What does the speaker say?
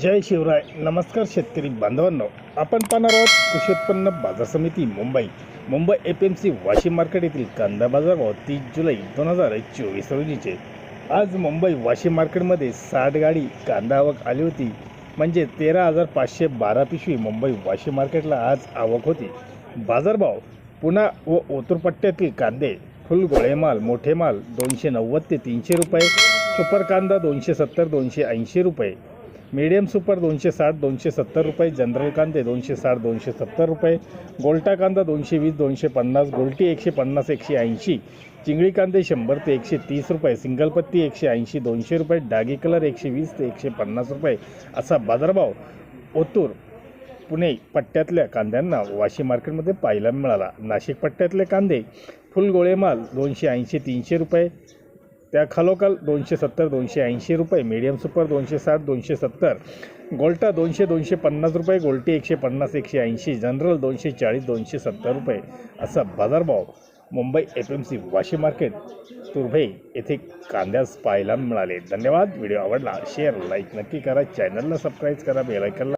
जय शिवराय. नमस्कार शेतकरी बांधवांनो. आपण पाहणार आहोत कृषी उत्पन्न बाजार समिती Mumbai. Mumbai F M C Washim market येथील कांदा बाजार भाव तीस जुलै दोन हजार चोवीस रोजीचे. आज मुंबई वाशिम मार्केटमध्ये साठ गाडी कांदा आवक आली होती. म्हणजे तेरा हजार पाचशे बारा पिशवी मुंबई वाशिम मार्केटला आज आवक होती. बाजारभाव पुन्हा व ओतुरपट्ट्यातील कांदे फुल गोळेमाल मोठे माल दोनशे नव्वद ते तीनशे रुपये सुपर कांदा दोनशे सत्तर दोनशे ऐंशी रुपये. मीडियम सुपर दोनशे साठ दोनशे सत्तर रुपये. जनरल कांदे दोनशे साठ दोनशे सत्तर रुपये. गोल्टा कांदा दोनशे वीस दोनशे पन्नास. गोल्टी एकशे पन्नास एकशे ऐंशी. चिंगळी कांदे शंभर ते एकशे तीस रुपये. सिंगल पत्ती एकशे ऐंशी दोनशे रुपये. डागी कलर एकशे वीस ते एकशे पन्नास रुपये. असा बाजारभाव ओतूर पुणे पट्ट्यातल्या कांद्यांना वाशी मार्केटमध्ये पाहायला मिळाला. नाशिक पट्ट्यातले कांदे फुल दोनशे ऐंशी तीनशे रुपये. त्या खालोखाल दोनशे सत्तर दोनशे ऐंशी रुपये मीडियम सुपर दोनशे साठ दोनशे सत्तर गोल्टा दोनशे दोनशे पन्नास रुपये गोल्टी एकशे पन्नास एकशे ऐंशी जनरल दोनशे चाळीस दोनशे सत्तर रुपये. असा बाजारभाव Mumbai F M C Vashi market Turbhe येथे कांद्यास पाहायला मिळाले. धन्यवाद. व्हिडिओ आवडला शेअर लाईक नक्की करा. चॅनलला सबस्क्राईब करा बेलायकनला